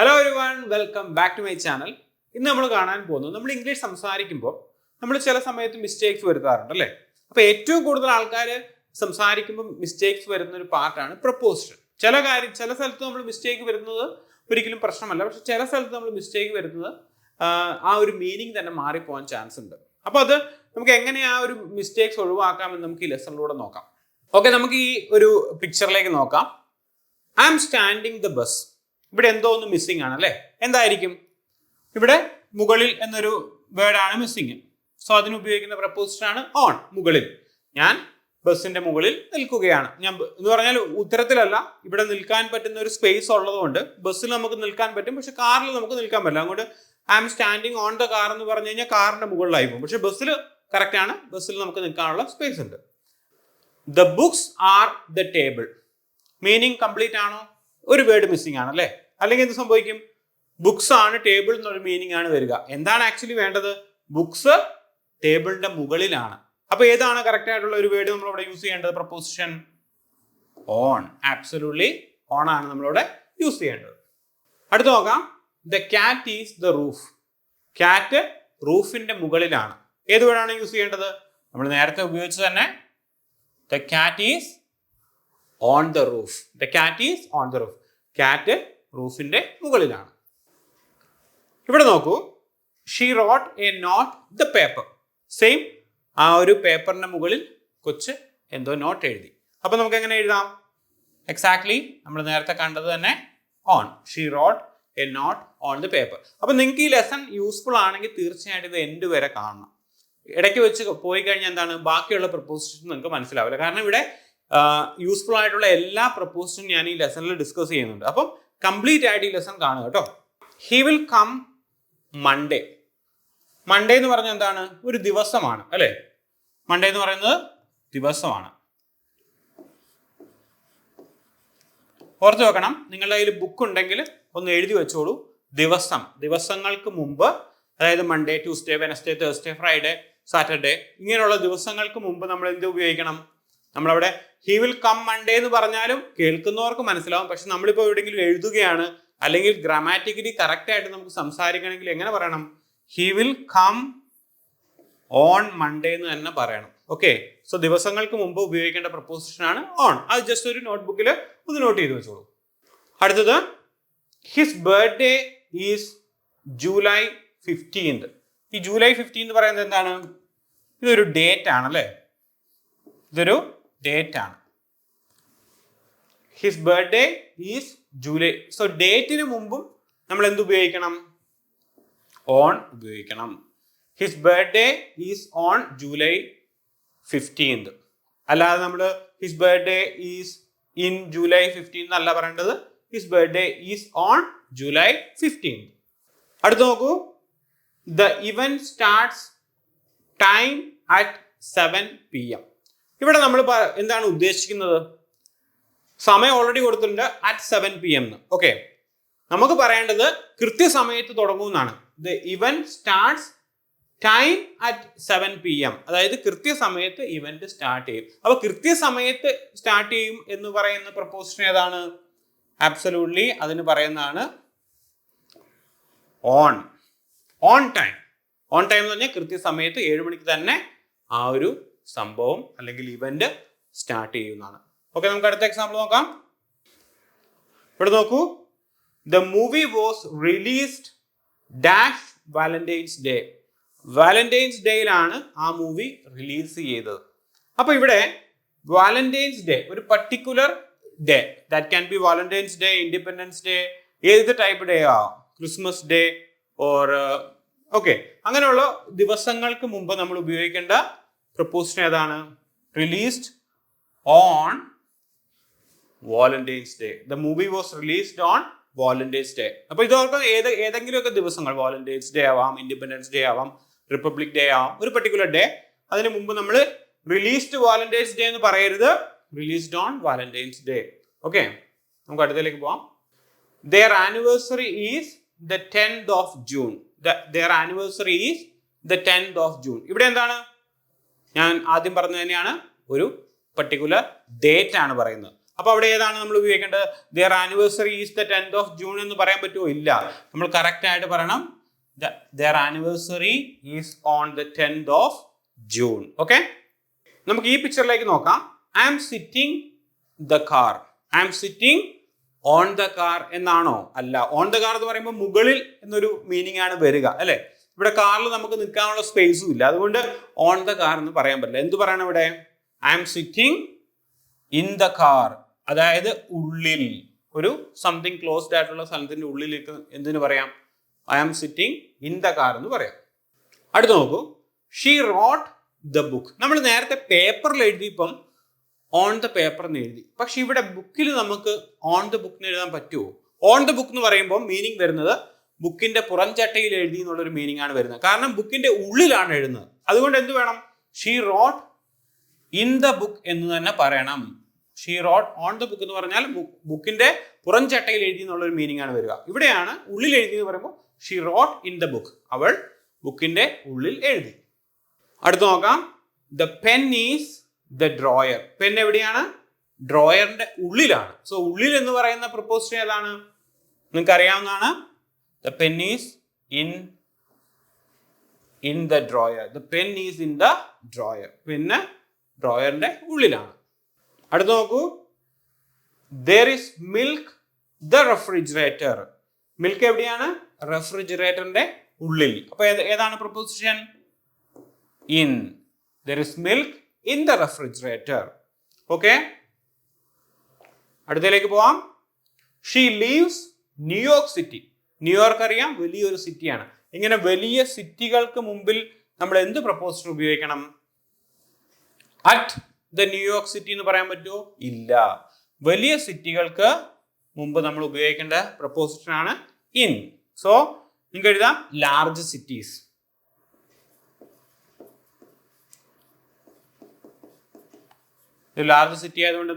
Hello everyone welcome back to my channel ഇന്ന് നമ്മൾ കാണാൻ പോകുന്നത് നമ്മൾ ഇംഗ്ലീഷ് സംസാരിക്കുമ്പോൾ നമ്മൾ ചില സമയത്ത് മിസ്റ്റേക്സ് വരുത്താറുണ്ട് അല്ലേ? അപ്പോൾ ഏറ്റവും കൂടുതൽ ആൾക്കാർ സംസാരിക്കുമ്പോൾ മിസ്റ്റേക്സ് വരുന്ന ഒരു പാർട്ടാണ് പ്രപ്പോസിഷൻ ചില കാര്യം ചില സ്ഥലത്ത് നമ്മൾ മിസ്റ്റേക്ക് വരുന്നത് ഒരിക്കലും പ്രശ്നമല്ല. പക്ഷെ ചില സ്ഥലത്ത് നമ്മൾ മിസ്റ്റേക്ക് വരുന്നത് ആ, ഒരു മീനിങ് തന്നെ മാറിപ്പോകാൻ ചാൻസ് ഉണ്ട്. അപ്പോൾ അത് നമുക്ക് എങ്ങനെ ആ ഒരു മിസ്റ്റേക്സ് ഒഴിവാക്കാമെന്ന് നമുക്ക് ഈ ലെസണിലൂടെ നോക്കാം. ഓക്കെ നമുക്ക് ഈ ഒരു പിക്ചറിലേക്ക് നോക്കാം. I am standing the bus ഇവിടെ എന്തോ ഒന്ന് മിസ്സിംഗ് ആണ് അല്ലേ? എന്തായിരിക്കും? ഇവിടെ മുകളിൽ എന്നൊരു വേർഡാണ് മിസ്സിങ് സോ അതിന് ഉപയോഗിക്കുന്ന പ്രപ്പോസിഷൻ ആണ് ഓൺ മുകളിൽ. ഞാൻ ബസ്സിന്റെ മുകളിൽ നിൽക്കുകയാണ്. ഞാൻ എന്ന് പറഞ്ഞാൽ ഉത്തരത്തിലല്ല ഇവിടെ നിൽക്കാൻ പറ്റുന്ന ഒരു സ്പേസ് ഉള്ളതുകൊണ്ട് ബസ്സിൽ നമുക്ക് നിൽക്കാൻ പറ്റും പക്ഷെ കാറിൽ നമുക്ക് നിൽക്കാൻ പറ്റില്ല. അതുകൊണ്ട് I am standing on the car എന്ന് പറഞ്ഞു കഴിഞ്ഞാൽ കാറിന്റെ മുകളിലായി പോകും. പക്ഷെ ബസ്സിൽ കറക്റ്റ് ആണ്. ബസ്സിൽ നമുക്ക് നിൽക്കാനുള്ള സ്പേസ് ഉണ്ട്. The books are the table meaning complete ആണോ? ഒരു വേർഡ് മിസ്സിംഗ് ആണ് അല്ലേ? അല്ലെങ്കിൽ എന്ത് സംഭവിക്കും? ബുക്സ് ആണ് ടേബിൾ എന്നൊരു മീനിങ് ആണ് വരിക. എന്താണ് ആക്ച്വലി വേണ്ടത്? ബുക്സ് ടേബിളിന്റെ മുകളിലാണ്. അപ്പൊ ഏതാണ് കറക്റ്റ് ആയിട്ടുള്ള ഒരു വേർഡ് നമ്മൾ ഇവിടെ യൂസ് ചെയ്യേണ്ടത്? പ്രപ്പോസിഷൻ ഓൺ ആബ്സലൂട്ട്ലി ഓൺ ആണ് നമ്മളിവിടെ യൂസ് ചെയ്യേണ്ടത്. അടുത്ത് നോക്കാം. The cat is the roof cat റൂഫിന്റെ മുകളിലാണ്. ഏത് വേർഡാണ് യൂസ് ചെയ്യേണ്ടത്? നമ്മൾ നേരത്തെ ഉപയോഗിച്ച് തന്നെ the cat is on the roof the cat is on the roof cat റൂഫിന്റെ മുകളിലാണ്. ഇവിടെ നോക്കൂ. She wrote a note the paper same ആ ഒരു പേപ്പറിന്റെ മുകളിൽ കൊച്ച് എന്തോ നോട്ട് എഴുതി. അപ്പൊ നമുക്ക് എങ്ങനെ എഴുതാം? എക്സാക്ട്ലി നമ്മൾ നേരത്തെ കണ്ടത് തന്നെ on she wrote a note on the paper അപ്പൊ നിങ്ങൾക്ക് ഈ ലെസൺ യൂസ്ഫുൾ ആണെങ്കിൽ തീർച്ചയായിട്ടും ഇത് എൻഡ് വരെ കാണണം. ഇടയ്ക്ക് വെച്ച് പോയി കഴിഞ്ഞാൽ എന്താണ്? ബാക്കിയുള്ള പ്രപ്പോസിഷൻ നിങ്ങൾക്ക് മനസ്സിലാവില്ല. കാരണം ഇവിടെ യൂസ്ഫുൾ ആയിട്ടുള്ള എല്ലാ പ്രപ്പോസിഷനും ഞാൻ ഈ ലെസണിൽ ഡിസ്കസ് ചെയ്യുന്നുണ്ട്. അപ്പം കംപ്ലീറ്റ് ആയിട്ട് ഈ ലെസൺ കാണുക കേട്ടോ. He will come Monday Monday എന്ന് പറഞ്ഞാൽ എന്താണ്? ഒരു ദിവസമാണ് അല്ലേ? മൺഡേ എന്ന് പറയുന്നത് ദിവസമാണ്. ഓർത്ത് വെക്കണം നിങ്ങളുടെ കയ്യിൽ ബുക്ക് ഉണ്ടെങ്കിൽ ഒന്ന് എഴുതി വെച്ചോളൂ. ദിവസം ദിവസങ്ങൾക്ക് മുമ്പ് അതായത് Monday Tuesday Wednesday Thursday Friday Saturday ഇങ്ങനെയുള്ള ദിവസങ്ങൾക്ക് മുമ്പ് നമ്മൾ എന്ത് ഉപയോഗിക്കണം? നമ്മളവിടെ ഹി വിൽ കം മൺഡേ എന്ന് പറഞ്ഞാലും കേൾക്കുന്നവർക്ക് മനസ്സിലാവും. പക്ഷെ നമ്മളിപ്പോൾ എവിടെയെങ്കിലും എഴുതുകയാണ് അല്ലെങ്കിൽ ഗ്രാമാറ്റിക്കലി കറക്റ്റ് ആയിട്ട് നമുക്ക് സംസാരിക്കണമെങ്കിൽ എങ്ങനെ പറയണം? He will come on Monday എന്ന് തന്നെ പറയണം. ഓക്കെ സോ ദിവസങ്ങൾക്ക് മുമ്പ് ഉപയോഗിക്കേണ്ട പ്രപ്പോസിഷൻ ആണ് ഓൺ അത് ജസ്റ്റ് ഒരു നോട്ട്ബുക്കിൽ ഒന്ന് നോട്ട് ചെയ്ത് വെച്ചോളൂ. അടുത്തത് his birthday is July fifteenth ഈ ജൂലൈ ഫിഫ്റ്റീൻ എന്ന് പറയുന്നത് എന്താണ്? ഇതൊരു ഡേറ്റ് ആണല്ലേ? ഇതൊരു ഡേറ്റ് ആണ് his birthday is July so ഡേറ്റിന് മുമ്പും നമ്മൾ എന്ത് ഉപയോഗിക്കണം? ഓൺ ഉപയോഗിക്കണം. His birthday is on July fifteenth അല്ലാതെ നമ്മൾ his birthday is in July fifteen എന്നല്ല പറയേണ്ടത്. His birthday is on July fifteen അടുത്ത് നോക്കൂ. The event starts time at seven P M ഇവിടെ നമ്മൾ എന്താണ് ഉദ്ദേശിക്കുന്നത്? സമയം ഓൾറെഡി കൊടുത്തിട്ടുണ്ട് at seven P M okay നമുക്ക് പറയേണ്ടത് കൃത്യസമയത്ത് തുടങ്ങുമെന്നാണ്. The event starts time at seven P M അതായത് കൃത്യസമയത്ത് ഇവന്റ് സ്റ്റാർട്ട് ചെയ്യും. അപ്പൊ കൃത്യസമയത്ത് സ്റ്റാർട്ട് ചെയ്യും എന്ന് പറയുന്ന പ്രപ്പോസിഷൻ ഏതാണ്? ആബ്സലൂട്ട്ലി അതിന് പറയുന്നതാണ് on on time on time എന്ന് പറഞ്ഞാൽ കൃത്യസമയത്ത് ഏഴ് മണിക്ക് തന്നെ ആ ഒരു സംഭവം അല്ലെങ്കിൽ ഇവന്റ് സ്റ്റാർട്ട് ചെയ്യുന്നതാണ്. ഓക്കെ നമുക്ക് അടുത്ത എക്സാമ്പിൾ നോക്കാം. ഇവിടെ നോക്കൂ. The movie was released dash Valentine's Day Valentine's ഡേയിലാണ് ആ മൂവി റിലീസ് ചെയ്തത്. അപ്പൊ ഇവിടെ വാലന്റൈൻസ് ഡേ ഒരു particular day that can be Valentine's Day Independence Day ഏത് ടൈപ്പ് ഡേ ആവാം ക്രിസ്മസ് ഡേ ഓർ ഓക്കെ അങ്ങനെയുള്ള ദിവസങ്ങൾക്ക് മുമ്പ് നമ്മൾ ഉപയോഗിക്കേണ്ട പ്രപ്പോസിഷൻ ഏതാണ്? Released on Valentine's Day the movie was released on Valentine's Day അപ്പൊ ഇതോർക്ക് ഏത് ഏതെങ്കിലുമൊക്കെ ദിവസങ്ങൾ വാലന്റൈൻസ് ഡേ ആവാം ഇൻഡിപെൻഡൻസ് ഡേ ആവാം റിപ്പബ്ലിക് ഡേ ആവാം ഒരു പെർട്ടിക്കുലർ ഡേ അതിന് മുമ്പ് നമ്മൾ റിലീസ്ഡ് വാലന്റൈൻസ് ഡേ എന്ന് പറയരുത്. Released on Valentine's Day okay നമുക്ക് അടുത്തതിലേക്ക് പോവാം. Their anniversary is the tenth of June their anniversary is the tenth of June ഇവിടെ എന്താണ്? ഞാൻ ആദ്യം പറഞ്ഞത് തന്നെയാണ് ഒരു പർട്ടിക്കുലർ ഡേറ്റ് ആണ് പറയുന്നത്. അപ്പോൾ അവിടെ ഏതാണ് നമ്മൾ ഉപയോഗിക്കേണ്ടത്? Their anniversary is the tenth of June എന്ന് പറയാൻ പറ്റുമോ ഇല്ല. നമ്മൾ കറക്റ്റ് ആയിട്ട് പറയണം. Their anniversary is on the tenth of June okay നമുക്ക് ഈ പിക്ചറിലേക്ക് നോക്കാം. I am sitting the car I am sitting on the car എന്നാണോ? അല്ല ഓൺ ദ കാർ എന്ന് പറയുമ്പോൾ മുകളിൽ എന്നൊരു മീനിങ് ആണ് വരിക അല്ലെ? ഇവിടെ കാറിൽ നമുക്ക് നിൽക്കാനുള്ള സ്പേസും ഇല്ല. അതുകൊണ്ട് ഓൺ ദ കാർ എന്ന് പറയാൻ പറ്റില്ല. എന്ത് പറയണം ഇവിടെ? I am sitting in the car അതായത് ഉള്ളിൽ. ഒരു സംതിങ് ക്ലോസ്ഡ് ആയിട്ടുള്ള സ്ഥലത്തിന്റെ ഉള്ളിലേക്ക് എന്തിനു പറയാം? I am sitting in the car എന്ന് പറയാം. അടുത്ത് നോക്കൂ. ഷീ റോട്ട് ദ ബുക്ക് നമ്മൾ നേരത്തെ പേപ്പറിൽ എഴുതി ഇപ്പം ഓൺ ദ പേപ്പർ എന്ന് എഴുതി. പക്ഷെ ഇവിടെ ബുക്കിൽ നമുക്ക് ഓൺ ദ ബുക്ക് എഴുതാൻ പറ്റുമോ? ഓൺ ദ ബുക്ക് എന്ന് പറയുമ്പോൾ മീനിങ് വരുന്നത് ബുക്കിന്റെ പുറംചട്ടയിൽ എഴുതി എന്നുള്ളൊരു മീനിങ് ആണ് വരുന്നത്. കാരണം ബുക്കിന്റെ ഉള്ളിലാണ് എഴുതുന്നത്. അതുകൊണ്ട് എന്ത് വേണം? She wrote in the book എന്ന് തന്നെ പറയണം. She wrote on the book എന്ന് പറഞ്ഞാൽ ബുക്കിന്റെ പുറംചട്ടയിൽ എഴുതി എന്നുള്ളൊരു മീനിങ് ആണ് വരിക. ഇവിടെയാണ് ഉള്ളിൽ എഴുതി എന്ന് പറയുമ്പോൾ she wrote in the book അവൾ ബുക്കിന്റെ ഉള്ളിൽ എഴുതി. അടുത്ത് നോക്കാം. The pen is the drawer pen എവിടെയാണ്? ഡ്രോയറിന്റെ ഉള്ളിലാണ്. സോ ഉള്ളിൽ എന്ന് പറയുന്ന പ്രപ്പോസിഷൻ ഏതാണ്? നിങ്ങൾക്ക് അറിയാവുന്നതാണ് the pen is in in the drawer. The pen is in the drawer. പിന്നെ ഡ്രോയറിന്റെ ഉള്ളിലാണ്. അടുത്ത് നോക്കൂ. There is milk the refrigerator milk എവിടെയാണ്? റെഫ്രിജറേറ്ററിന്റെ ഉള്ളിൽ. അപ്പൊ ഏതാണ് preposition in there is milk in the refrigerator okay അടുത്തതിലേക്ക് പോവാം. She lives New York City New York അറിയാം വലിയൊരു സിറ്റിയാണ്. ഇങ്ങനെ വലിയ സിറ്റികൾക്ക് മുമ്പിൽ നമ്മൾ എന്ത് പ്രപ്പോസിഷൻ ഉപയോഗിക്കണം? അറ്റ് ദ ന്യൂയോർക്ക് സിറ്റി എന്ന് പറയാൻ പറ്റുമോ? ഇല്ല. വലിയ സിറ്റികൾക്ക് മുമ്പ് നമ്മൾ ഉപയോഗിക്കേണ്ട പ്രപ്പോസിഷൻ ആണ് ഇൻ സോ നിങ്ങൾക്ക് എഴുതാം ലാർജ് സിറ്റീസ് ലാർജ് സിറ്റി ആയതുകൊണ്ട്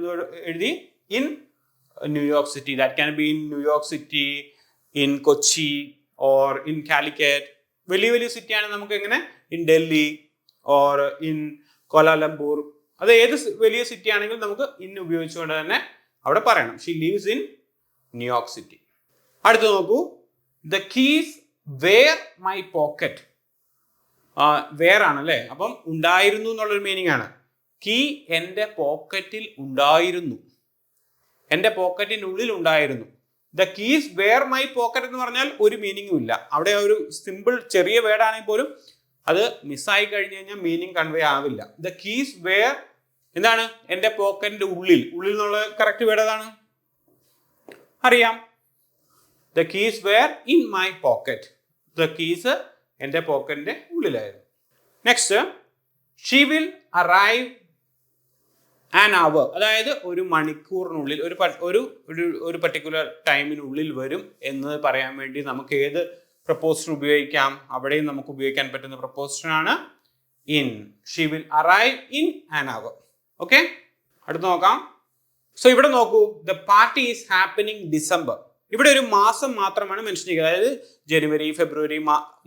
എഴുതി? In New York City that can be in New York City in Kochi or in Calicut വലിയ വലിയ സിറ്റിയാണ് നമുക്ക് എങ്ങനെ? In Delhi or in Kuala Lumpur അത് ഏത് വലിയ സിറ്റി ആണെങ്കിലും നമുക്ക് ഇൻ ഉപയോഗിച്ചുകൊണ്ട് തന്നെ അവിടെ പറയണം. She lives in New York City അടുത്ത് നോക്കൂ. The keys were my pocket were ആണ് അല്ലേ? അപ്പം ഉണ്ടായിരുന്നു എന്നുള്ളൊരു മീനിങ് ആണ്. കീ എന്റെ പോക്കറ്റിൽ ഉണ്ടായിരുന്നു. എന്റെ പോക്കറ്റിനുള്ളിൽ ഉണ്ടായിരുന്നു. The keys were my pocket എന്ന് പറഞ്ഞാൽ ഒരു മീനിങ്ങും ഇല്ല. അവിടെ ഒരു സിമ്പിൾ ചെറിയ വേർഡ് ആണെങ്കിൽ പോലും അത് മിസ്സായി കഴിഞ്ഞു കഴിഞ്ഞാൽ മീനിങ് കൺവേ ആവില്ല. ദ കീസ് വെയർ എന്താണ്? എന്റെ പോക്കറ്റിന്റെ ഉള്ളിൽ. ഉള്ളിൽ എന്നുള്ള കറക്റ്റ് വേർഡ് ഏതാണ്? അറിയാം. The keys were in my pocket the keys എന്റെ പോക്കറ്റിന്റെ ഉള്ളിലായിരുന്നു. Next she will arrive an hour അതായത് ഒരു മണിക്കൂറിനുള്ളിൽ ഒരു ഒരു ഒരു പർട്ടിക്കുലർ ടൈമിനുള്ളിൽ വരും എന്ന് പറയാൻ വേണ്ടി നമുക്ക് ഏത് പ്രപ്പോസിഷൻ ഉപയോഗിക്കാം? അവിടെയും നമുക്ക് ഉപയോഗിക്കാൻ പറ്റുന്ന പ്രപ്പോസിഷൻ ആണ് in she will arrive in an hour okay അടുത്ത് നോക്കാം. സോ ഇവിടെ നോക്കൂ. The party is happening December ഇവിടെ ഒരു മാസം മാത്രമാണ് മെൻഷൻ ചെയ്യുക അതായത് ജനുവരി ഫെബ്രുവരി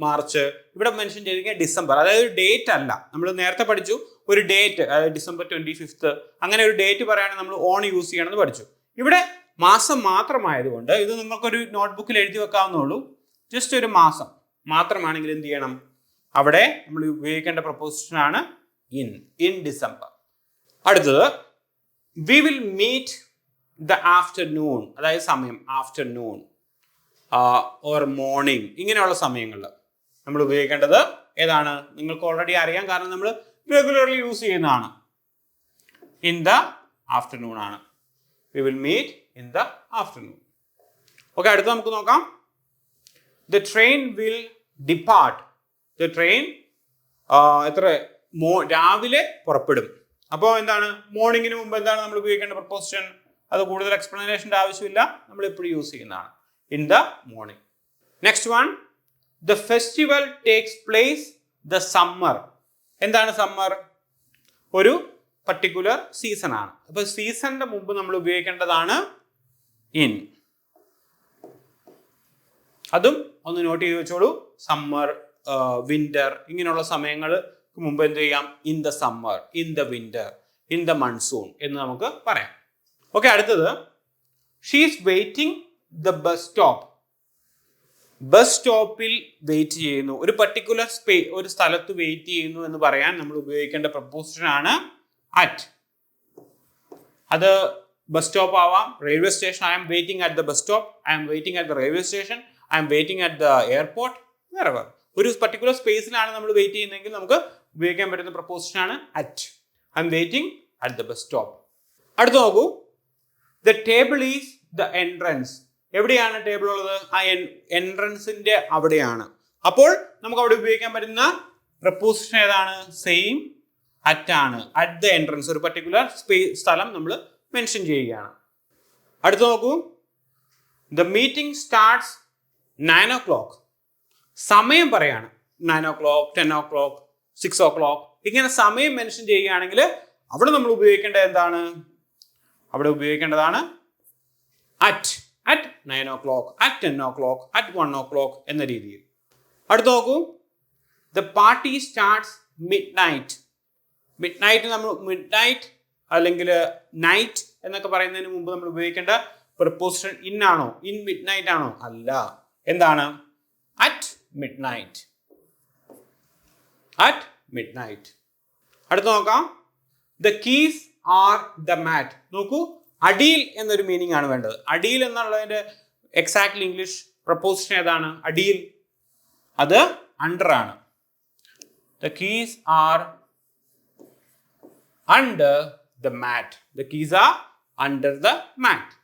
മാർച്ച്. ഇവിടെ മെൻഷൻ ചെയ്തിരിക്കുക ഡിസംബർ. അതായത് ഒരു ഡേറ്റ് അല്ല. നമ്മൾ നേരത്തെ പഠിച്ചു ഒരു ഡേറ്റ് അതായത് ഡിസംബർ ട്വന്റി ഫിഫ്ത്ത് അങ്ങനെ ഒരു ഡേറ്റ് പറയുകയാണെങ്കിൽ നമ്മൾ ഓൺ യൂസ് ചെയ്യണമെന്ന് പഠിച്ചു. ഇവിടെ മാസം മാത്രമായതുകൊണ്ട് ഇത് നിങ്ങൾക്കൊരു നോട്ട്ബുക്കിൽ എഴുതി വെക്കാവുന്നുള്ളൂ ജസ്റ്റ് ഒരു മാസം. മാത്രമാണെങ്കിൽ എന്ത് ചെയ്യണം? അവിടെ നമ്മൾ ഉപയോഗിക്കേണ്ട പ്രപ്പോസിഷൻ ആണ് ഇൻ ഇൻ ഡിസംബർ അടുത്തത് we will meet the afternoon അതായത് സമയം ആഫ്റ്റർനൂൺ ഓർ മോർണിംഗ് ഇങ്ങനെയുള്ള സമയങ്ങളിൽ നമ്മൾ ഉപയോഗിക്കേണ്ടത് ഏതാണ്? നിങ്ങൾക്ക് ഓൾറെഡി അറിയാം കാരണം നമ്മൾ റെഗുലർലി യൂസ് ചെയ്യുന്നതാണ്. ഇൻ ദ ആഫ്റ്റർനൂൺ ആണ്. We will meet in the afternoon okay അടുത്ത് നമുക്ക് നോക്കാം. The train will depart the train എത്ര? രാവിലെ പുറപ്പെടും. അപ്പോൾ എന്താണ്? മോർണിംഗിന് മുമ്പ് എന്താണ് നമ്മൾ ഉപയോഗിക്കേണ്ട പ്രപ്പോസിഷൻ അത് കൂടുതൽ എക്സ്പ്ലനേഷന്റെ ആവശ്യമില്ല. നമ്മൾ എപ്പോഴും യൂസ് ചെയ്യുന്നതാണ്. In the morning next one the festival takes place the summer എന്താണ് സമ്മർ ഒരു പർട്ടിക്കുലർ സീസൺ ആണ്. അപ്പൊ സീസണിന്റെ മുമ്പ് നമ്മൾ ഉപയോഗിക്കേണ്ടതാണ് ഇൻ അതും ഒന്ന് നോട്ട് ചെയ്ത് വെച്ചോളൂ. സമ്മർ വിന്റർ ഇങ്ങനെയുള്ള സമയങ്ങൾ മുമ്പ് എന്ത് ചെയ്യാം? In the summer in the winter in the monsoon എന്ന് നമുക്ക് പറയാം. ഓക്കെ അടുത്തത്. She's waiting the bus stop bus സ്റ്റോപ്പിൽ വെയിറ്റ് ചെയ്യുന്നു. ഒരു പർട്ടിക്കുലർ സ്പേ ഒരു സ്ഥലത്ത് വെയിറ്റ് ചെയ്യുന്നു എന്ന് പറയാൻ നമ്മൾ ഉപയോഗിക്കേണ്ട പ്രപ്പോസിഷൻ ആണ് അറ്റ് അത് ബസ് സ്റ്റോപ്പ് ആവാം. Railway station I'm waiting at the bus stop I'm waiting at the railway station I'm waiting at the airport വേറെ ഒരു പർട്ടിക്കുലർ സ്പേസിലാണ് നമ്മൾ വെയിറ്റ് ചെയ്യുന്നതെങ്കിൽ നമുക്ക് ഉപയോഗിക്കാൻ പറ്റുന്ന പ്രപ്പോസിഷൻ ആണ് at I'm waiting at the bus stop അടുത്ത് നോക്കൂ. The table is the entrance എവിടെയാണ് ടേബിൾ ഉള്ളത്? ആ എൻട്രൻസിന്റെ അവിടെയാണ്. അപ്പോൾ നമുക്ക് അവിടെ ഉപയോഗിക്കാൻ പറ്റുന്ന പ്രപ്പോസിഷൻ ഏതാണ്? സെയിം അറ്റ് ആണ്. അറ്റ് ദ എൻട്രൻസ് ഒരു പർട്ടിക്കുലർ സ്പേസ് സ്ഥലം നമ്മൾ മെൻഷൻ ചെയ്യുകയാണ്. അടുത്ത് നോക്കൂ. The meeting starts nine o'clock സമയം പറയാണ്. Nine o'clock ten o'clock six o'clock ഇങ്ങനെ സമയം മെൻഷൻ ചെയ്യുകയാണെങ്കിൽ അവിടെ നമ്മൾ ഉപയോഗിക്കേണ്ടത് എന്താണ്? അവിടെ ഉപയോഗിക്കേണ്ടതാണ് at at nine o'clock at ten o'clock at one o'clock എന്ന രീതിയിൽ. അടുത്ത് നോക്കൂ. The party starts midnight midnight നമ്മൾ മിഡ് നൈറ്റ് അല്ലെങ്കിൽ നൈറ്റ് എന്നൊക്കെ പറയുന്നതിന് മുമ്പ് നമ്മൾ ഉപയോഗിക്കേണ്ട പ്രപ്പോസിഷൻ ഇൻ ആണോ? ഇൻ മിഡ് നൈറ്റ് ആണോ? അല്ല. എന്താണ്? At midnight at midnight അടുത്ത് നോക്കാം. The keys are the mat നോക്കൂ അടിയിൽ എന്നൊരു മീനിങ് ആണ് വേണ്ടത്. അടിയിൽ എന്നുള്ളതിന്റെ എക്സാക്ട്ലി ഇംഗ്ലീഷ് പ്രപ്പോസിഷൻ ഏതാണ്? അടിയിൽ. അത് അണ്ടർ ആണ്. The keys are under the mat the keys are under the mat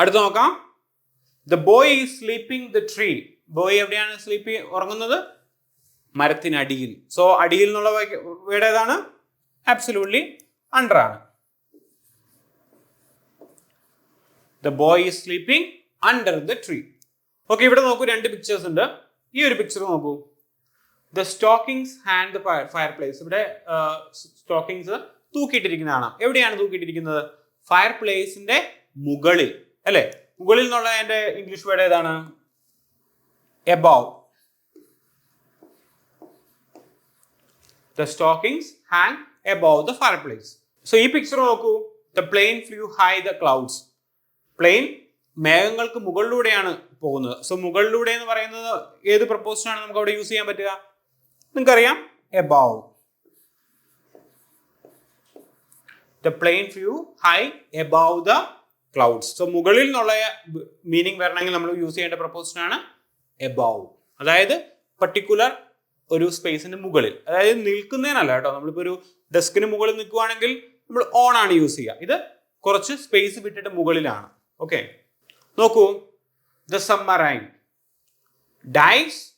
അടുത്ത് നോക്കാം. The boy is sleeping the tree boy എവിടെയാണ് സ്ലീപ്പി ഉറങ്ങുന്നത്? മരത്തിനടിയിൽ. സോ അടിയിൽ എന്നുള്ള വേടേതാണ് ആബ്സലൂട്ട്ലി അണ്ടർ ആണ്. The boy is sleeping under the tree okay ഇവിടെ നോക്കൂ രണ്ട് പിക്ചേഴ്സ് ഉണ്ട്. ഈ ഒരു പിക്ചർ നോക്കൂ. The stockings hang the fireplace ഇവിടെ സ്റ്റോക്കിങ്സ് തൂക്കിയിട്ടിരിക്കുന്നതാണ്. എവിടെയാണ് തൂക്കിയിട്ടിരിക്കുന്നത്? ഫയർ പ്ലേസിന്റെ മുകളിൽ. അല്ലെ? മുകളിൽ എന്നുള്ള എന്റെ ഇംഗ്ലീഷ് വേർഡ് ഏതാണ്? Above the stockings hang above the fireplace so ഈ പിക്ചർ നോക്കൂ. The plane flew high the clouds plane മേഘങ്ങൾക്ക് മുകളിലൂടെയാണ് പോകുന്നത്. സോ മുകളിലൂടെ എന്ന് പറയുന്നത് ഏത് പ്രപ്പോസിഷനാണ് നമുക്ക് അവിടെ യൂസ് ചെയ്യാൻ പറ്റുക? നിങ്ങൾക്കറിയാം? Above the plane view high above the clouds so മുകളിൽ നിന്നുള്ള മീനിങ് വരണമെങ്കിൽ നമ്മൾ യൂസ് ചെയ്യേണ്ട പ്രപ്പോസിഷനാണ് എബവ് അതായത് പർട്ടിക്കുലർ ഒരു സ്പേസിന് മുകളിൽ. അതായത് നിൽക്കുന്നതിനല്ല കേട്ടോ. നമ്മളിപ്പോൾ ഒരു ഡെസ്കിന് മുകളിൽ നിൽക്കുവാണെങ്കിൽ നമ്മൾ ഓൺ ആണ് യൂസ് ചെയ്യുക. ഇത് കുറച്ച് സ്പേസ് വിട്ടിട്ട് മുകളിലാണ്. ഓക്കെ. നോക്കൂ. The submarine dives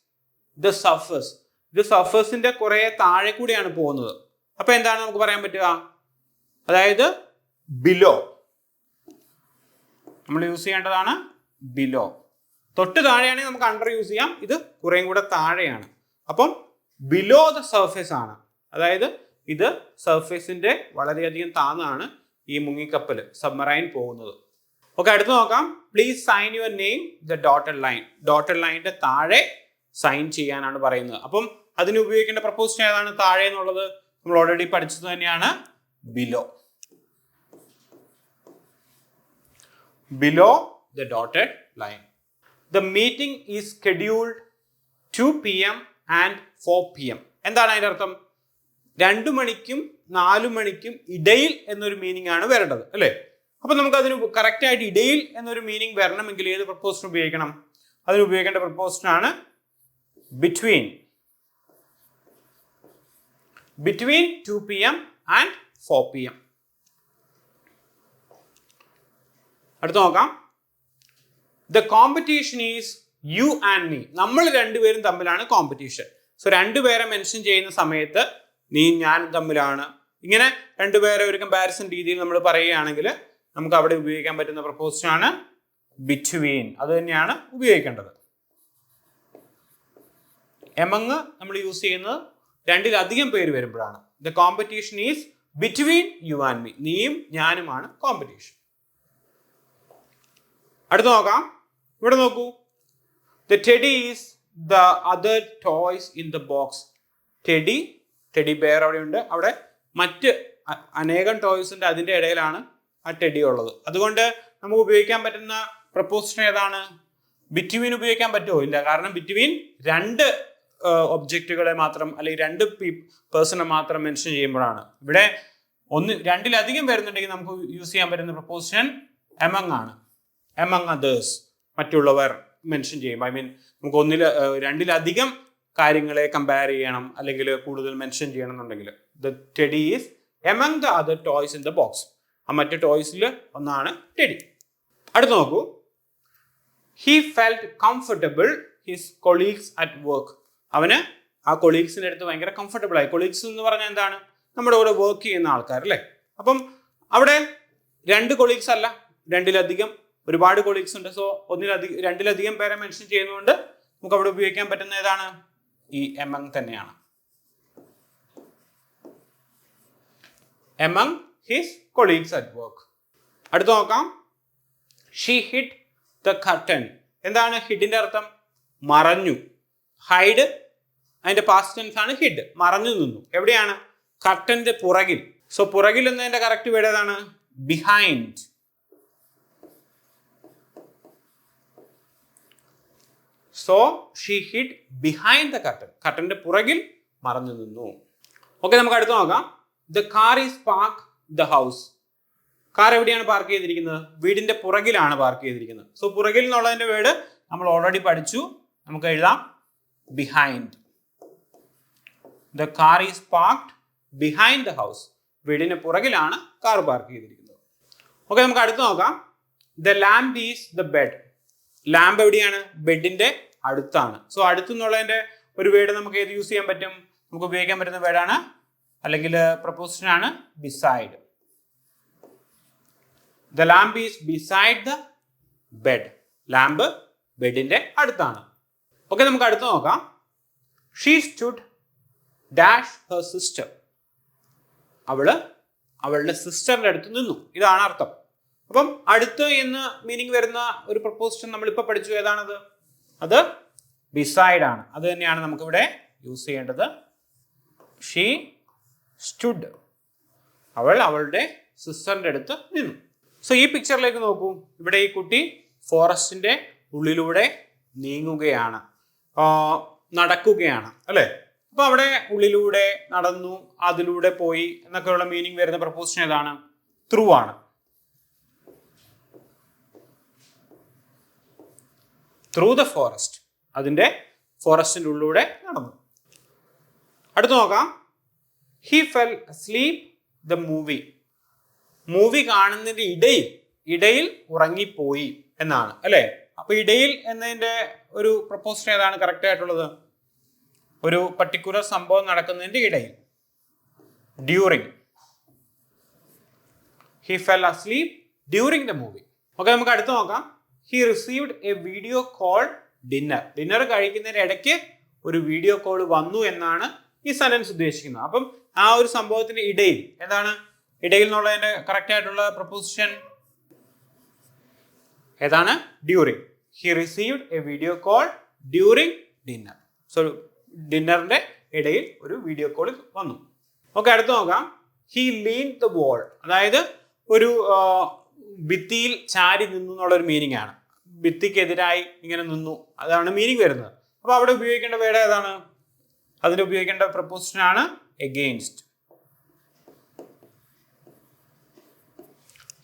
the surface ഇത് സഫേഴ്സിന്റെ കുറെ താഴെ കൂടിയാണ് പോകുന്നത്. അപ്പൊ എന്താണ് നമുക്ക് പറയാൻ പറ്റുക? അതായത് ബിലോ നമ്മൾ യൂസ് ചെയ്യേണ്ടതാണ് ബിലോ തൊട്ട് താഴെയാണെങ്കിൽ നമുക്ക് അണ്ടർ യൂസ് ചെയ്യാം. ഇത് കുറേയും കൂടെ താഴെയാണ്. അപ്പം ബിലോ ദ സർഫേസ് ആണ്. അതായത് ഇത് സർഫേസിന്റെ വളരെയധികം താന്നാണ് ഈ മുങ്ങിക്കപ്പൽ സബ്മറൈൻ പോകുന്നത്. ഓക്കെ അടുത്ത് നോക്കാം. Please sign your name the dotted line dotted ലൈനിന്റെ താഴെ സൈൻ ചെയ്യാനാണ് പറയുന്നത്. അപ്പം അതിന് ഉപയോഗിക്കേണ്ട പ്രപ്പോസിഷൻ ഏതാണ്? താഴെ എന്നുള്ളത് നമ്മൾ ഓൾറെഡി പഠിച്ചത് തന്നെയാണ്. Below below the dotted line the meeting is scheduled two P M and four P M എന്താണ് അതിന്റെ അർത്ഥം? രണ്ടു മണിക്കും നാലു മണിക്കും ഇടയിൽ എന്നൊരു മീനിങ് ആണ് വരേണ്ടത് അല്ലേ? അപ്പൊ നമുക്ക് അതിന് കറക്റ്റ് ആയിട്ട് ഇടയിൽ എന്നൊരു മീനിങ് വരണമെങ്കിൽ ഏത് പ്രപ്പോസിഷൻ ഉപയോഗിക്കണം? അതിന് ഉപയോഗിക്കേണ്ട പ്രപ്പോസിഷൻ ആണ് between between two P M and four P M അടുത്ത് നോക്കാം. The competition is you and me നമ്മൾ രണ്ടുപേരും തമ്മിലാണ് കോമ്പറ്റീഷൻ സോ രണ്ടുപേരെ മെൻഷൻ ചെയ്യുന്ന സമയത്ത് നീ ഞാനും തമ്മിലാണ്. ഇങ്ങനെ രണ്ടുപേരെ ഒരു കമ്പാരിസൺ രീതിയിൽ നമ്മൾ പറയുകയാണെങ്കിൽ നമുക്ക് അവിടെ ഉപയോഗിക്കാൻ പറ്റുന്ന പ്രപ്പോസിഷൻ ആണ് ബിറ്റ്വീൻ അത് തന്നെയാണ് ഉപയോഗിക്കേണ്ടത്. എമങ് നമ്മൾ യൂസ് ചെയ്യുന്നത് രണ്ടിലധികം പേര് വരുമ്പോഴാണ്. The competition is between you and me നീയും ഞാനുമാണ് കോമ്പറ്റീഷൻ അടുത്ത് നോക്കാം. ഇവിടെ നോക്കൂ. The teddy is the other toys in the box teddy teddy bear അവിടെ ഉണ്ട്. അവിടെ മറ്റ് അനേകം അനേകം ടോയ്സിന്റെ അതിന്റെ ഇടയിലാണ് ആ ടെഡി ഉള്ളത്. അതുകൊണ്ട് നമുക്ക് ഉപയോഗിക്കാൻ പറ്റുന്ന പ്രപ്പോസിഷൻ ഏതാണ്? ബിറ്റ്വീൻ ഉപയോഗിക്കാൻ പറ്റുമോ? ഇല്ല. കാരണം ബിറ്റ്വീൻ രണ്ട് ഒബ്ജക്റ്റുകളെ മാത്രം അല്ലെങ്കിൽ രണ്ട് പേഴ്സണെ മാത്രം മെൻഷൻ ചെയ്യുമ്പോഴാണ്. ഇവിടെ ഒന്ന് രണ്ടിലധികം വരുന്നുണ്ടെങ്കിൽ നമുക്ക് യൂസ് ചെയ്യാൻ പറ്റുന്ന പ്രപ്പോസിഷൻ എമങ് ആണ്. എമങ് അതേഴ്സ് മറ്റുള്ളവർ മെൻഷൻ ചെയ്യും. ഐ മീൻ നമുക്ക് ഒന്നിൽ രണ്ടിലധികം കാര്യങ്ങളെ കമ്പയർ ചെയ്യണം അല്ലെങ്കിൽ കൂടുതൽ മെൻഷൻ ചെയ്യണം എന്നുണ്ടെങ്കിൽ. The teddy is among the other toys in the box ആ മറ്റു ടോയ്സിൽ ഒന്നാണ് ടെഡി അടുത്ത് നോക്കൂ. He felt comfortable his colleagues at work അവന് ആ കൊളീഗ്സിന്റെ അടുത്ത് ഭയങ്കര കംഫർട്ടബിൾ ആയി. കൊളീഗ്സ് എന്ന് പറഞ്ഞാൽ എന്താണ്? നമ്മുടെ കൂടെ വർക്ക് ചെയ്യുന്ന ആൾക്കാർ അല്ലേ? അപ്പം അവിടെ രണ്ട് കൊളീഗ്സ് അല്ല രണ്ടിലധികം ഒരുപാട് കൊളീഗ്സ് ഉണ്ട്. സോ ഒന്നിലധികം രണ്ടിലധികം പേരെ മെൻഷൻ ചെയ്യുന്നതുകൊണ്ട് നമുക്ക് അവിടെ ഉപയോഗിക്കാൻ പറ്റുന്ന ഏതാണ്? ഈ എമങ് തന്നെയാണ്. Among his colleagues at work അടുത്ത് നോക്കാം. ഷീ ഹിറ്റ് ദ കർട്ടൻ എന്താണ് ഹിഡിന്റെ അർത്ഥം? മറഞ്ഞു. ഹൈഡ് അതിന്റെ പാസ്റ്റ് ടെൻസ് ആണ് ഹിഡ് മറഞ്ഞു നിന്നു. എവിടെയാണ്? കർട്ടന്റെ പുറകിൽ. സോ പുറകിൽ എന്നതിന്റെ കറക്റ്റ് വേർഡ് ഏതാണ്? Behind so she hid behind the curtain കർട്ടന്റെ പുറകിൽ മറഞ്ഞു നിന്നു. ഓക്കെ നമുക്ക് അടുത്ത് നോക്കാം. The car is park the house. Car എവിടെയാണ് പാർക്ക് ചെയ്തിരിക്കുന്നത്? വീടിന്റെ പുറകിലാണ് പാർക്ക് ചെയ്തിരിക്കുന്നത്. സോ പുറകിൽ എന്നുള്ളതിന്റെ വേർഡ് നമ്മൾ ഓൾറെഡി പഠിച്ചു. നമുക്ക് എഴുതാം. Behind the car is parked behind the house വീടിന് പുറകിലാണ് കാർ പാർക്ക് ചെയ്തിരിക്കുന്നത്. ഓക്കെ നമുക്ക് അടുത്ത് നോക്കാം. The lamp is the bed lamp എവിടെയാണ്? ബെഡിന്റെ അടുത്താണ്. സോ അടുത്തുനിന്നുള്ളതിന്റെ ഒരു വേർഡ് നമുക്ക് ഏത് യൂസ് ചെയ്യാൻ പറ്റും? നമുക്ക് ഉപയോഗിക്കാൻ പറ്റുന്ന വേർഡാണ് അല്ലെങ്കിൽ പ്രപ്പോസിഷൻ ആണ് beside the lamp is beside the bed lamp ബെഡിന്റെ അടുത്താണ്. ഓക്കെ നമുക്ക് അടുത്ത് നോക്കാം. She stood dash her sister അവൾ അവളുടെ സിസ്റ്ററിന്റെ അടുത്ത് നിന്നു. ഇതാണ് അർത്ഥം. അപ്പം അടുത്ത് എന്ന് മീനിങ് വരുന്ന ഒരു പ്രപ്പോസിഷൻ നമ്മൾ ഇപ്പൊ പഠിച്ചു. ഏതാണത്? അത് ബിസൈഡ് ആണ്. അത് തന്നെയാണ് നമുക്കിവിടെ യൂസ് ചെയ്യേണ്ടത്. ഷീ സ്റ്റുഡ് അവൾ അവളുടെ സിസ്റ്ററിന്റെ അടുത്ത് നിന്നു. സോ ഈ പിക്ചറിലേക്ക് നോക്കൂ. ഇവിടെ ഈ കുട്ടി ഫോറസ്റ്റിന്റെ ഉള്ളിലൂടെ നീങ്ങുകയാണ്. നടക്കുകയാണ്. അല്ലേ? അപ്പൊ അവിടെ ഉള്ളിലൂടെ നടന്നു അതിലൂടെ പോയി എന്നൊക്കെയുള്ള മീനിങ് വരുന്ന പ്രപ്പോസിഷൻ ഏതാണ്? ത്രൂ ആണ്. ത്രൂ ദ ഫോറസ്റ്റ് അതിന്റെ ഫോറസ്റ്റിന്റെ ഉള്ളിലൂടെ നടന്നു. അടുത്ത് നോക്കാം. He fell sleep the movie movie കാണുന്നതിന്റെ ഇടയിൽ ഇടയിൽ ഉറങ്ങിപ്പോയി എന്നാണ് അല്ലേ? അപ്പൊ ഇടയിൽ എന്നതിന്റെ ഒരു പ്രപ്പോസിഷൻ ഏതാണ് കറക്റ്റ് ആയിട്ടുള്ളത്? ഒരു പർട്ടിക്കുലർ സംഭവം നടക്കുന്നതിന്റെ ഇടയിൽ. During he fell asleep during the movie okay നമുക്ക് അടുത്ത് നോക്കാം. He received a video call dinner dinner കഴിക്കുന്നതിന് ഇടയ്ക്ക് ഒരു വീഡിയോ കോൾ വന്നു എന്നാണ് ഈ സെന്റൻസ് ഉദ്ദേശിക്കുന്നത്. അപ്പം ആ ഒരു സംഭവത്തിന് ഇടയിൽ എന്താണ്? ഇടയിൽ എന്നുള്ളതിന്റെ കറക്റ്റ് ആയിട്ടുള്ള പ്രപ്പോസിഷൻ ഏതാണ്? During he received a video call during dinner so ഡിന്നറിന്റെ ഇടയിൽ ഒരു വീഡിയോ കോൾ വന്നു. ഓക്കെ അടുത്ത് നോക്കാം. ഹി ലീൻ ദ വോൾ അതായത് ഒരു ഭിത്തിയിൽ ചാരി നിന്നു എന്നുള്ള ഒരു മീനിങ് ആണ്. ഭിത്തിക്കെതിരായി ഇങ്ങനെ നിന്നു. അതാണ് മീനിങ് വരുന്നത്. അപ്പൊ അവിടെ ഉപയോഗിക്കേണ്ട വേറെ ഏതാണ്? അതിന് ഉപയോഗിക്കേണ്ട പ്രപ്പോസിഷൻ ആണ്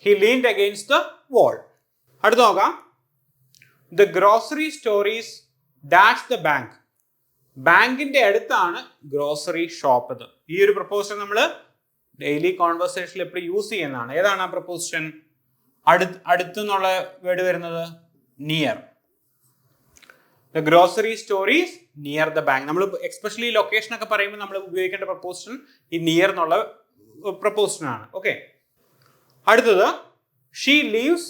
He leaned against the wall. അടുത്ത് നോക്കാം. The grocery store is dash the bank ബാങ്കിന്റെ അടുത്താണ് ഗ്രോസറി ഷോപ്പ് ഇത് ഈ ഒരു പ്രപ്പോസൽ നമ്മൾ ഡെയിലി കോൺവെർസേഷനിൽ എപ്പോഴും യൂസ് ചെയ്യുന്നതാണ്. ഏതാണ് ആ പ്രപ്പോസിഷൻ അടുത്ത് അടുത്തെന്നുള്ള വേർഡ് വരുന്നത് near the grocery store is near the bank നമ്മൾ എക്സ്പെഷ്യലി ലൊക്കേഷൻ ഒക്കെ പറയുമ്പോൾ നമ്മൾ ഉപയോഗിക്കേണ്ട പ്രപ്പോസിഷൻ ഈ നിയർ എന്നുള്ള പ്രപ്പോസിഷൻ ആണ്. ഓക്കെ അടുത്തത് ഷീ ലീവ്സ്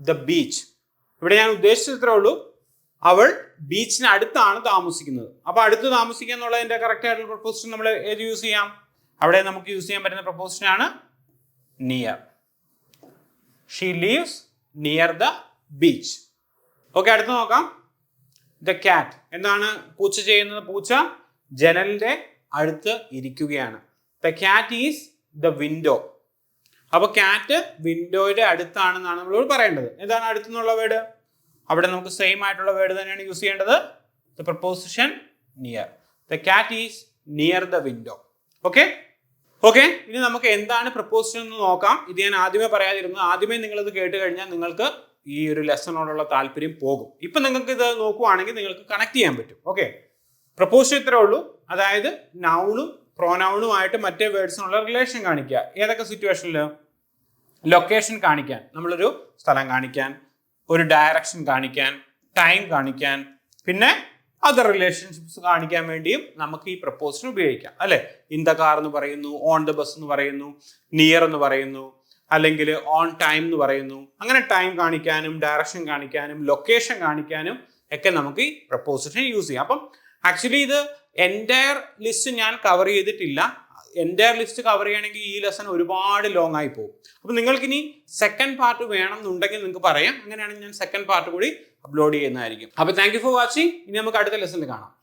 ദ ബീച്ച് ഇവിടെ ഞാൻ ഉദ്ദേശിച്ചത് ഇത്രേ ഉള്ളൂ. അവൾ ബീച്ചിന് അടുത്താണ് താമസിക്കുന്നത്. അപ്പൊ അടുത്ത് താമസിക്കുക എന്നുള്ളതിന്റെ കറക്റ്റ് ആയിട്ടുള്ള പ്രപ്പോസിഷൻ നമ്മൾ ഏത് യൂസ് ചെയ്യാം? അവിടെ നമുക്ക് യൂസ് ചെയ്യാൻ പറ്റുന്ന പ്രപ്പോസിഷൻ ആണ് near she lives near the beach okay അടുത്ത് നോക്കാം. ദ ക്യാറ്റ് എന്താണ് പൂച്ച ചെയ്യുന്നത് പൂച്ച? ജനലിന്റെ അടുത്ത് ഇരിക്കുകയാണ്. The cat is the window അപ്പോൾ കാറ്റ് വിൻഡോയുടെ അടുത്താണെന്നാണ് നമ്മളോട് പറയേണ്ടത്. എന്താണ് അടുത്തെന്നുള്ള വേർഡ്? അവിടെ നമുക്ക് സെയിം ആയിട്ടുള്ള വേർഡ് തന്നെയാണ് യൂസ് ചെയ്യേണ്ടത്. The preposition near the cat is near the window okay okay ഇനി നമുക്ക് എന്താണ് പ്രപ്പോസിഷൻ എന്ന് നോക്കാം. ഇത് ഞാൻ ആദ്യമേ പറയാതിരുന്നു ആദ്യമേ നിങ്ങളിത് കേട്ട് കഴിഞ്ഞാൽ നിങ്ങൾക്ക് ഈ ഒരു ലെസണോടുള്ള താല്പര്യം പോകും. ഇപ്പം നിങ്ങൾക്ക് ഇത് നോക്കുവാണെങ്കിൽ നിങ്ങൾക്ക് കണക്ട് ചെയ്യാൻ പറ്റും. ഓക്കെ പ്രപ്പോസ് ഇത്രേ ഉള്ളൂ. അതായത് നൗണും പ്രോനൗണുമായിട്ട് മറ്റേ വേർഡ്സിനുള്ള റിലേഷൻ കാണിക്കുക. ഏതൊക്കെ സിറ്റുവേഷനിൽ ലൊക്കേഷൻ കാണിക്കാൻ. നമ്മളൊരു സ്ഥലം കാണിക്കാൻ ഒരു ഡയറക്ഷൻ കാണിക്കാൻ ടൈം കാണിക്കാൻ പിന്നെ അതർ റിലേഷൻഷിപ്സ് കാണിക്കാൻ വേണ്ടിയും നമുക്ക് ഈ പ്രപ്പോസിഷൻ ഉപയോഗിക്കാം. അല്ലെ? ഇൻ ദ കാർ എന്ന് പറയുന്നു ഓൺ ദ ബസ് എന്ന് പറയുന്നു നിയർ എന്ന് പറയുന്നു അല്ലെങ്കിൽ ഓൺ ടൈം എന്ന് പറയുന്നു. അങ്ങനെ ടൈം കാണിക്കാനും ഡയറക്ഷൻ കാണിക്കാനും ലൊക്കേഷൻ കാണിക്കാനും ഒക്കെ നമുക്ക് ഈ പ്രപ്പോസിഷൻ യൂസ് ചെയ്യാം. അപ്പം ആക്ച്വലി ഇത് എന്റയർ ലിസ്റ്റ് ഞാൻ കവർ ചെയ്തിട്ടില്ല. എന്റയർ ലിസ്റ്റ് കവർ ചെയ്യണമെങ്കിൽ ഈ ലെസൺ ഒരുപാട് ലോങ് ആയി പോകും. അപ്പം നിങ്ങൾക്ക് ഇനി സെക്കൻഡ് പാർട്ട് വേണം എന്നുണ്ടെങ്കിൽ നിങ്ങൾക്ക് പറയാം. അങ്ങനെയാണെങ്കിൽ ഞാൻ സെക്കൻഡ് പാർട്ട് കൂടി അപ്ലോഡ് ചെയ്യുന്നതായിരിക്കും. അപ്പോൾ താങ്ക് ഫോർ വാച്ചിങ് ഇനി നമുക്ക് അടുത്ത ലെസണിൽ കാണാം.